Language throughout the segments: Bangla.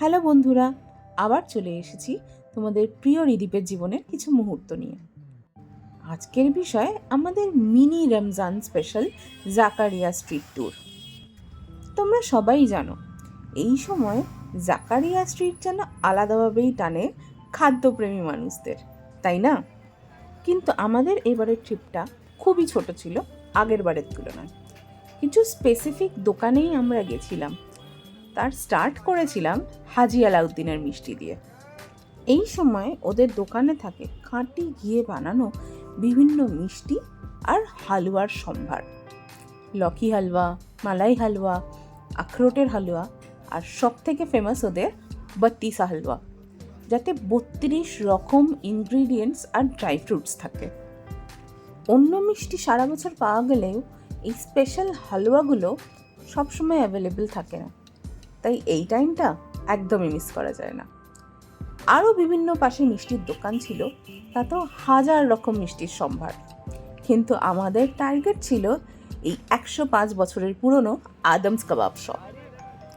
হ্যালো বন্ধুরা, আবার চলে এসেছি তোমাদের প্রিয় রিদীপের জীবনের কিছু মুহূর্ত নিয়ে। আজকের বিষয় আমাদের mini Ramzan special Zakaria street tour তোমরা সবাই জানো, এই সময় জাকারিয়া স্ট্রিট যেন আলাদাভাবেই টানে খাদ্যপ্রেমী মানুষদের, তাই না? কিন্তু আমাদের এবারের ট্রিপটা খুবই ছোট ছিল, আগের বারের তুলনায়। কিছু স্পেসিফিক দোকানেই আমরা গেছিলাম তার স্টার্ট করেছিলাম হাজি আলাউদ্দিনের মিষ্টি দিয়ে। এই সময় ওদের দোকানে থাকে খাঁটি ঘিয়ে বানানো বিভিন্ন মিষ্টি আর হালুয়ার সম্ভার। লকি হালুয়া, মালাই হালুয়া, আখরোটের হালুয়া আর সব থেকে ফেমাস ওদের বত্তিসা হালুয়া, যাতে বত্রিশ রকম ইনগ্রিডিয়েন্টস আর ড্রাই ফ্রুটস থাকে। অন্য মিষ্টি সারা বছর পাওয়া গেলেও এই স্পেশাল হালুয়াগুলো সবসময় অ্যাভেলেবেল থাকে না। তাই এই টাইমটা একদমই মিস করা যায় না। আরও বিভিন্ন পাশে মিষ্টির দোকান ছিল, তাতেও হাজার রকম মিষ্টির সম্ভার। কিন্তু আমাদের টার্গেট ছিল এই একশো পাঁচ বছরের পুরনো আদমস কাবাব শপ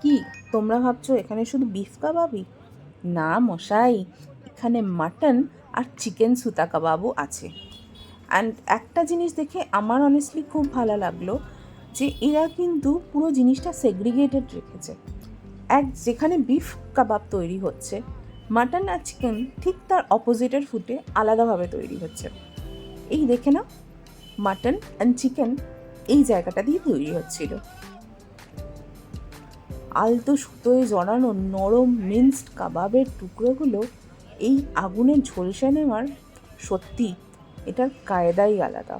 কি, তোমরা ভাবছ এখানে শুধু বিফ কাবাবই? না মশাই, এখানে মাটন আর চিকেন সুতা কাবাবও আছে। অ্যান্ড একটা জিনিস দেখে আমার অনেস্টলি খুব ভালো লাগল যে এরা কিন্তু পুরো জিনিসটা সেগ্রিগেটেড রেখেছে। এক যেখানে বিফ কাবাব তৈরি হচ্ছে মাটন আর চিকেন ঠিক তার অপোজিটের ফুটে আলাদাভাবে তৈরি হচ্ছে। এই দেখে না মাটন অ্যান্ড চিকেন এই জায়গাটা দিয়ে তৈরি হচ্ছিল। আলতো সুতোয় জড়ানো নরম মিন্সড কাবাবের টুকরোগুলো এই আগুনে ঝলসে নেওয়ার সত্যি এটার কায়দাই আলাদা।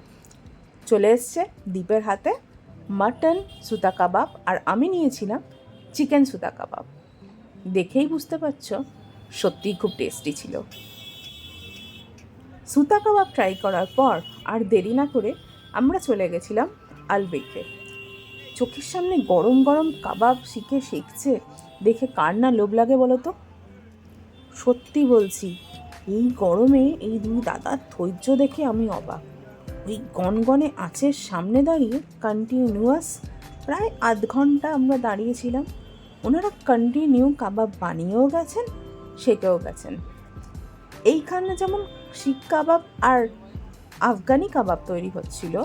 চলে এসছে দ্বীপের হাতে মাটন সুতা কাবাব আর আমি নিয়েছিলাম চিকেন সুতা কাবাব। দেখেই বুঝতে পারছ, সত্যিই খুব টেস্টি ছিল। সুতা কাবাব ট্রাই করার পর আর দেরি না করে আমরা চলে গেছিলাম আলবেকে চোখের সামনে গরম গরম কাবাব শিখে শিখছে, দেখে কার না লোভ লাগে বলো তো সত্যি বলছি, এই গরমে এই দুই দাদার ধৈর্য দেখে আমি অবাক। ওই গনগনে আঁচের সামনে দাঁড়িয়ে কন্টিনিউয়াস প্রায় আধ ঘণ্টা আমরা দাঁড়িয়েছিলাম। ওনারা কন্টিনিউ কাবাব বানিয়েও গেছেন, শেখেও গেছেন। এইখানে যেমন শিক কাবাব আর আফগানি কাবাব তৈরি হচ্ছিল,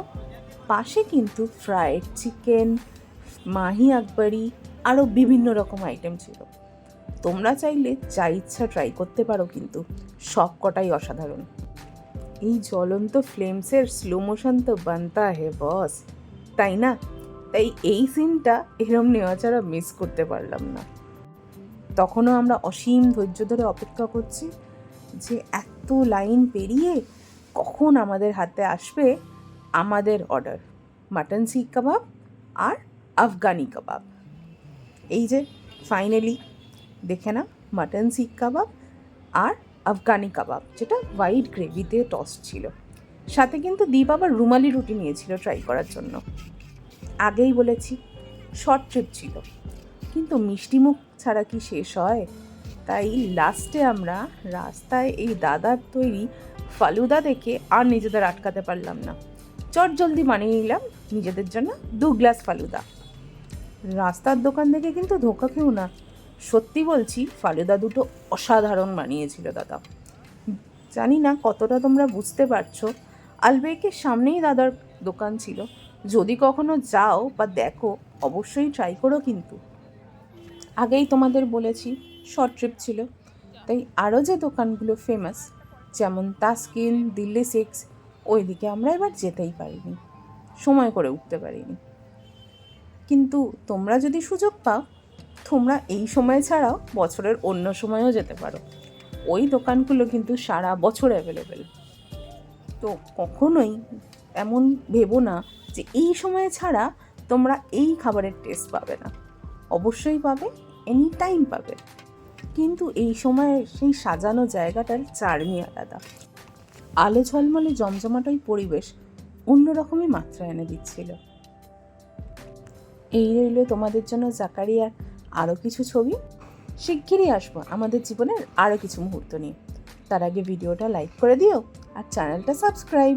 পাশে কিন্তু ফ্রায়েড চিকেন মাহি আকবরি আরও বিভিন্ন রকম আইটেম ছিল। তোমরা চাইলে যা ইচ্ছা ট্রাই করতে পারো কিন্তু সব কটাই অসাধারণ। এই জ্বলন্ত ফ্লেমসের স্লো মোশন তো বানতা হে বস তাই না? তাই এই সিনটা এরম নেওয়া ছাড়া মিস করতে পারলাম না। তখনও আমরা অসীম ধৈর্য ধরে অপেক্ষা করছি যে এত লাইন পেরিয়ে কখন আমাদের হাতে আসবে আমাদের অর্ডার মাটন শিক কাবাব আর আফগানি কাবাব এই যে ফাইনালি দেখে না মাটন শিক কাবাব আর আফগানি কাবাব যেটা হোয়াইট গ্রেভিতে টস ছিল। সাথে কিন্তু দীপ আবার রুমালি রুটি নিয়েছিল ট্রাই করার জন্য। আগেই বলেছি শর্ট ট্রিপ ছিল। কিন্তু মিষ্টিমুখ ছাড়া কি শেষ হয়? তাই লাস্টে আমরা রাস্তায় এই দাদার তৈরি ফালুদা দেখে আর নিজেদের আটকাতে পারলাম না। চট জলদি বানিয়ে নিলাম নিজেদের জন্য দু গ্লাস ফালুদা। রাস্তার দোকান থেকে কিন্তু ধোকা খেও না। সত্যি বলছি, ফালুদা দুটো অসাধারণ বানিয়েছিল দাদা। জানি না কতটা তোমরা বুঝতে পারছ। আলবেকের সামনেই দাদার দোকান ছিল। যদি কখনো যাও বা দেখো, অবশ্যই ট্রাই করো কিন্তু। আগেই তোমাদের বলেছি শর্ট ট্রিপ ছিল। তাই আরও যে দোকানগুলো ফেমাস যেমন তাস্কিন, দিল্লি সিক্স, ওইদিকে আমরা এবার যেতেই পারিনি। সময় করে উঠতে পারিনি। কিন্তু তোমরা যদি সুযোগ পাও, তোমরা এই সময় ছাড়াও বছরের অন্য সময়েও যেতে পারো। ওই দোকানগুলো কিন্তু সারা বছর অ্যাভেলেবেল তো কখনোই এমন ভেবো না যে এই সময় ছাড়া তোমরা এই খাবারের টেস্ট পাবে না। অবশ্যই পাবে এনি টাইম পাবে। কিন্তু এই সময় সেই সাজানো জায়গাটার চার্মই আলাদা। আলো ঝলমলে জমজমাট ওই পরিবেশ অন্যরকমই মাত্রা এনে দিচ্ছিল। এই রইল তোমাদের জন্য জাকারিয়ার আরও কিছু ছবি। শিগগিরই আসব আমাদের জীবনের আরও কিছু মুহূর্ত নিয়ে। তার আগে ভিডিওটা লাইক করে দিও আর চ্যানেলটা সাবস্ক্রাইব